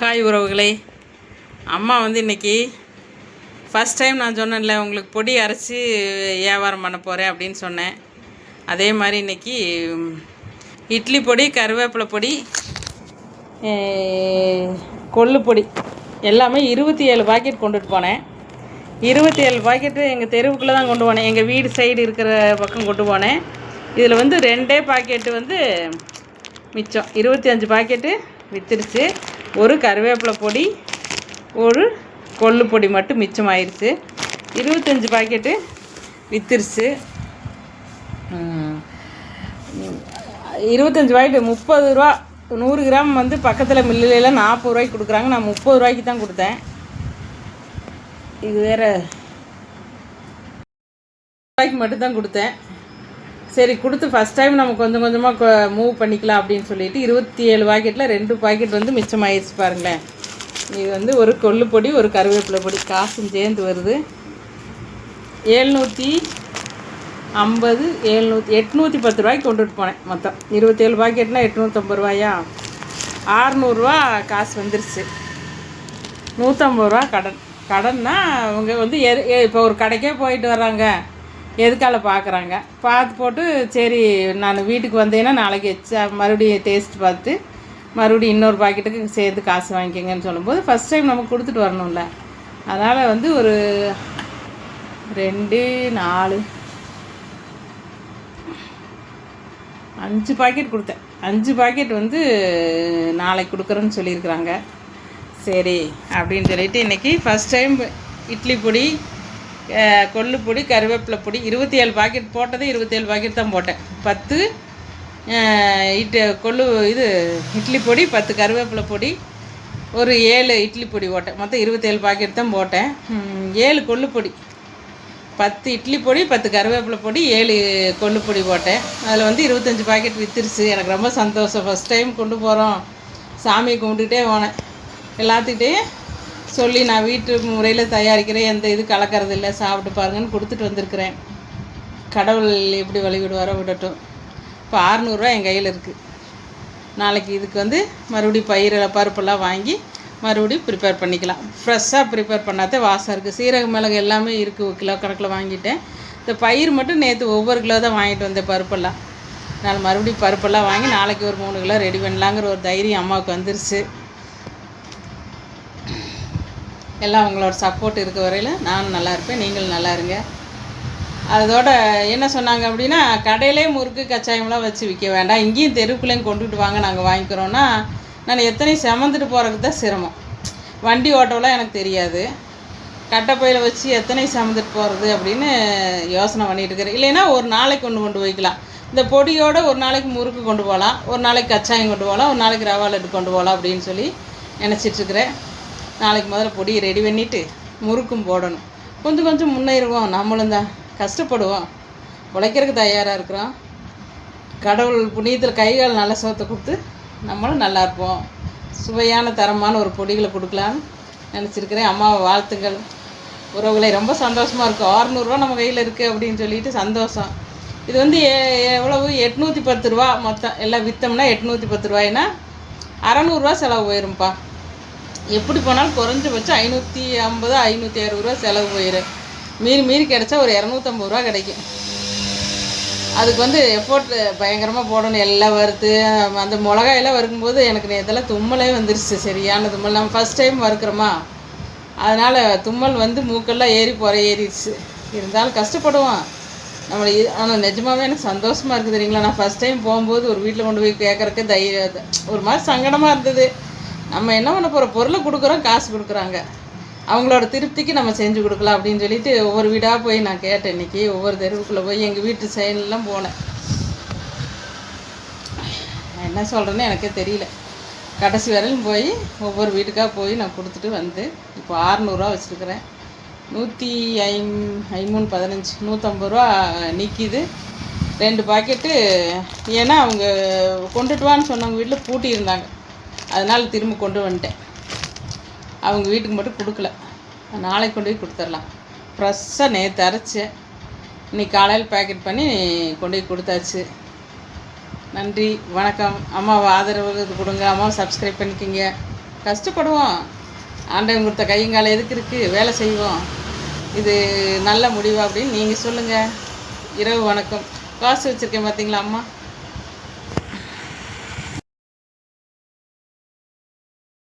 Hi உறவுகளே. அம்மா வந்து இன்றைக்கி ஃபஸ்ட் டைம் நான் சொன்னேன்ல உங்களுக்கு பொடி அரைச்சி வியாபாரம் பண்ண போகிறேன் அப்படின்னு சொன்னேன். அதே மாதிரி இன்றைக்கி இட்லி பொடி கருவேப்பிலை பொடி கொள்ளு பொடி எல்லாமே இருபத்தி ஏழு பாக்கெட் கொண்டுட்டு போனேன். இருபத்தி ஏழு பாக்கெட்டு எங்கள் தெருவுக்குள்ளே தான் கொண்டு போனேன். எங்கள் வீடு சைடு இருக்கிற பக்கம் கொண்டு போனேன். இதில் வந்து ரெண்டே பாக்கெட்டு வந்து மிச்சம். இருபத்தி அஞ்சு பாக்கெட்டு வித்துருச்சு ஒரு கருவேப்பிலை பொடி ஒரு கொள்ளு பொடி மட்டும் மிச்சமாயிருச்சு. இருபத்தஞ்சி பாக்கெட்டு வித்துருச்சு இருபத்தஞ்சி பாக்கெட்டு முப்பது ரூபா நூறு கிராம் வந்து பக்கத்தில் மில்லுலாம் நாற்பது ரூபாய்க்கு கொடுக்குறாங்க. நான் முப்பது ரூபாய்க்கு தான் கொடுத்தேன். இது வேறு ரூபாய்க்கு மட்டும் தான் கொடுத்தேன். சரி கொடுத்து ஃபஸ்ட் டைம் நம்ம கொஞ்சம் கொஞ்சமாக மூவ் பண்ணிக்கலாம் அப்படின்னு சொல்லிட்டு இருபத்தி ஏழு பாக்கெட்டில் ரெண்டு பாக்கெட் வந்து மிச்சமாயிருச்சு பாருங்களேன். இது வந்து ஒரு கொள்ளு பொடி ஒரு கருவேப்பிலை பொடி. காசும் சேர்ந்து வருது. ஏழ்நூற்றி ஐம்பது ஏழ்நூற்றி எட்நூற்றி பத்து ரூபாய்க்கு கொண்டுட்டு போனேன் மொத்தம். இருபத்தேழு பாக்கெட்னால் எட்நூற்றம்பது ரூபாயா? ஆறுநூறுவா காசு வந்துருச்சு. நூற்றம்பது ரூபா கடன். கடன்னா அவங்க வந்து எ இப்போ ஒரு கடைக்கே போயிட்டு வராங்க எதுக்கால பார்க்குறாங்க பார்த்து போட்டு சரி நான் வீட்டுக்கு வந்தேன்னா நாளைக்கு எச்சா மறுபடியும் டேஸ்ட் பார்த்து மறுபடியும் இன்னொரு பாக்கெட்டுக்கு சேர்த்து காசு வாங்கிக்கங்கன்னு சொல்லும்போது ஃபஸ்ட் டைம் நம்ம கொடுத்துட்டு வரணும்ல. அதனால் வந்து ஒரு ரெண்டு நாலு அஞ்சு பாக்கெட் கொடுத்தேன். அஞ்சு பாக்கெட் வந்து நாளைக்கு கொடுக்குறேன்னு சொல்லியிருக்கிறாங்க. சரி அப்படின்னு சொல்லிட்டு இன்றைக்கி ஃபஸ்ட் டைம் இட்லி பொடி அஹ், கொள்ளு பொடி கருவேப்பிலை பொடி இருபத்தி ஏழு பாக்கெட் போட்டது இருபத்தேழு பாக்கெட் தான் போட்டேன். பத்து இட்டு கொள்ளு இது இட்லி பொடி பத்து கருவேப்பிலை பொடி ஒரு ஏழு இட்லி பொடி போட்டேன். மொத்தம் இருபத்தேழு பாக்கெட் தான் போட்டேன். ஏழு கொள்ளு பொடி. பத்து இட்லி பொடி பத்து கருவேப்பிலை பொடி ஏழு கொள்ளு பொடி போட்டேன். அதில் வந்து இருபத்தஞ்சி பாக்கெட் விற்றுருச்சு எனக்கு ரொம்ப சந்தோஷம். ஃபஸ்ட் டைம் கொண்டு போகிறோம் சாமியை கும்பிட்டுக்கிட்டே போனேன். எல்லாத்துக்கிட்டேயும் சொல்லி நான் வீட்டு முறையில் தயாரிக்கிறேன். எந்த இது கலக்கிறது இல்லை. சாப்பிட்டு பாருங்கன்னு கொடுத்துட்டு வந்திருக்கிறேன். கடவுள் எப்படி வழி விடுவாரோ விடட்டும். இப்போ அறநூறுவா என் கையில் இருக்குது நாளைக்கு இதுக்கு வந்து மறுபடியும் பயிரில் பருப்பெல்லாம் வாங்கி மறுபடியும் ப்ரிப்பேர் பண்ணிக்கலாம். ஃப்ரெஷ்ஷாக ப்ரிப்பேர் பண்ணாதே வாசம் இருக்குது சீரக மிளகு எல்லாமே இருக்குது கிலோ கணக்கில் வாங்கிட்டேன். இந்த பயிர் மட்டும் நேற்று ஒவ்வொரு கிலோ தான் வாங்கிட்டு வந்தேன் பருப்பெல்லாம். நான் மறுபடியும் பருப்பெல்லாம் வாங்கி நாளைக்கு ஒரு மூணு கிலோ ரெடி பண்ணலாங்கிற ஒரு தைரியம் அம்மாவுக்கு வந்துருச்சு. எல்லாம் உங்களோட சப்போர்ட் இருக்க வரையில் நானும் நல்லா இருப்பேன் நீங்களும் நல்லா இருங்க. அதோட என்ன சொன்னாங்க அப்படின்னா கடையிலே முறுக்கு கச்சாயம்லாம் வச்சு விற்க வேண்டாம். இங்கேயும் தெருக்குள்ளேயும் கொண்டுட்டு வாங்க நாங்கள் வாங்கிக்கிறோன்னா நான் எத்தனை செமந்துட்டு போகிறதுக்கு தான் சிரமம். வண்டி ஓட்டவெல்லாம் எனக்கு தெரியாது. கட்டைப்பையில் வச்சு எத்தனை சமந்துட்டு போகிறது அப்படின்னு யோசனை பண்ணிகிட்டு இருக்கிறேன். இல்லைன்னா ஒரு நாளைக்கு கொண்டு கொண்டு வைக்கலாம் இந்த பொடியோடு ஒரு நாளைக்கு முறுக்கு கொண்டு போகலாம் ஒரு நாளைக்கு கச்சாயம் கொண்டு போகலாம் ஒரு நாளைக்கு ரவா லட்டு கொண்டு போகலாம் அப்படின்னு சொல்லி நினச்சிட்ருக்கிறேன் நாளைக்கு முதல்ல பொடியை ரெடி பண்ணிவிட்டு முறுக்கும் போடணும். கொஞ்சம் கொஞ்சம் முன்னேறுவோம். நம்மளும் தான் கஷ்டப்படுவோம். உழைக்கிறதுக்கு தயாராக இருக்கிறோம். கடவுள் புண்ணியத்தில் கைகால் நல்ல சோத்தை கொடுத்து நம்மளும் நல்லா இருப்போம். சுவையான தரமான ஒரு பொடிகளை கொடுக்கலான்னு நினச்சிருக்கிறேன். அம்மாவை வாழ்த்துங்கள். உறவுகளை ரொம்ப சந்தோஷமாக இருக்கும் ஆறுநூறுவா நம்ம கையில் இருக்குது அப்படின்னு சொல்லிட்டு சந்தோஷம். இது வந்து எ- எவ்வளவு? எட்நூற்றி பத்து ரூபா மொத்தம். எல்லாம் விற்றோம்னா எட்நூற்றி பத்து ரூபாய்னா அறநூறுவா செலவு போயிரும்ப்பா. எப்படி போனாலும் குறைஞ்சபட்சம் ஐநூற்றி ஐம்பது ஐநூற்றி அறுபது ரூபா செலவு போயிடும் மீறி மீறி கிடச்சா ஒரு இரநூத்தம்பது ரூபா கிடைக்கும். அதுக்கு வந்து எஃபோர்ட் பயங்கரமாக போடணும். எல்லாம் வறுத்து அந்த மிளகாயெல்லாம் வறுக்கும்போது எனக்கு இதெல்லாம் தும்மலே வந்துருச்சு. சரியான தும்மல். நம்ம ஃபஸ்ட் டைம் வறுக்கிறோமா? அதனால் தும்மல் வந்து மூக்கெல்லாம் ஏறி புற ஏறிடுச்சு. இருந்தாலும் கஷ்டப்படுவோம். நம்மளை ஆனால் நிஜமாவே எனக்கு சந்தோஷமாக இருக்குது தெரியுங்களா? நான் ஃபஸ்ட் டைம் போகும்போது ஒரு வீட்டில் கொண்டு போய் கேட்குறக்கு தைரியம் ஒரு மாதிரி சங்கடமாக இருந்தது. நம்ம என்ன பண்ண போகிற பொருளை கொடுக்குறோம் காசு கொடுக்குறாங்க. அவங்களோட திருப்திக்கு நம்ம செஞ்சு கொடுக்கலாம் அப்படின்னு சொல்லிட்டு ஒவ்வொரு வீடாக போய் நான் கேட்டேன் இன்னைக்கு. ஒவ்வொரு தெருவுக்குள்ளே போய் எங்கள் வீட்டு சைட்லாம் போனேன். நான் என்ன சொல்கிறேன்னு எனக்கே தெரியல. கடைசி வரையிலும் போய் ஒவ்வொரு வீட்டுக்காக போய் நான் கொடுத்துட்டு வந்து இப்போ ஆறுநூறுவா வச்சுருக்கிறேன். நூற்றி ஐம் ஐமூணு பதினஞ்சு நூற்றம்பது ரூபா நிற்கிது ரெண்டு பாக்கெட்டு ஏன்னா அவங்க கொண்டுட்டு வான்னு சொன்னவங்க வீட்டில் பூட்டி இருந்தாங்க அதனால் திரும்ப கொண்டு வந்துட்டேன். அவங்க வீட்டுக்கு மட்டும் கொடுக்கல. நாளைக்கு கொண்டு போய் கொடுத்துர்லாம் ஃப்ரெஷ்ஷாக நேற்று அரைச்சேன் இன்னைக்கு காலையில் பேக்கெட் பண்ணி கொண்டு போய் கொடுத்தாச்சு. நன்றி வணக்கம். அம்மாவை ஆதரவு கொடுங்க. அம்மாவை சப்ஸ்கிரைப் பண்ணிக்கோங்க. கஷ்டப்படுவோம். ஆண்டவன் கொடுத்த கையங்கால எதுக்கு இருக்குது வேலை செய்வோம். இது நல்ல முடிவு அப்படின்னு நீங்கள் சொல்லுங்கள் இரவு வணக்கம். காசு வச்சுருக்கேன் பார்த்தீங்களா அம்மா?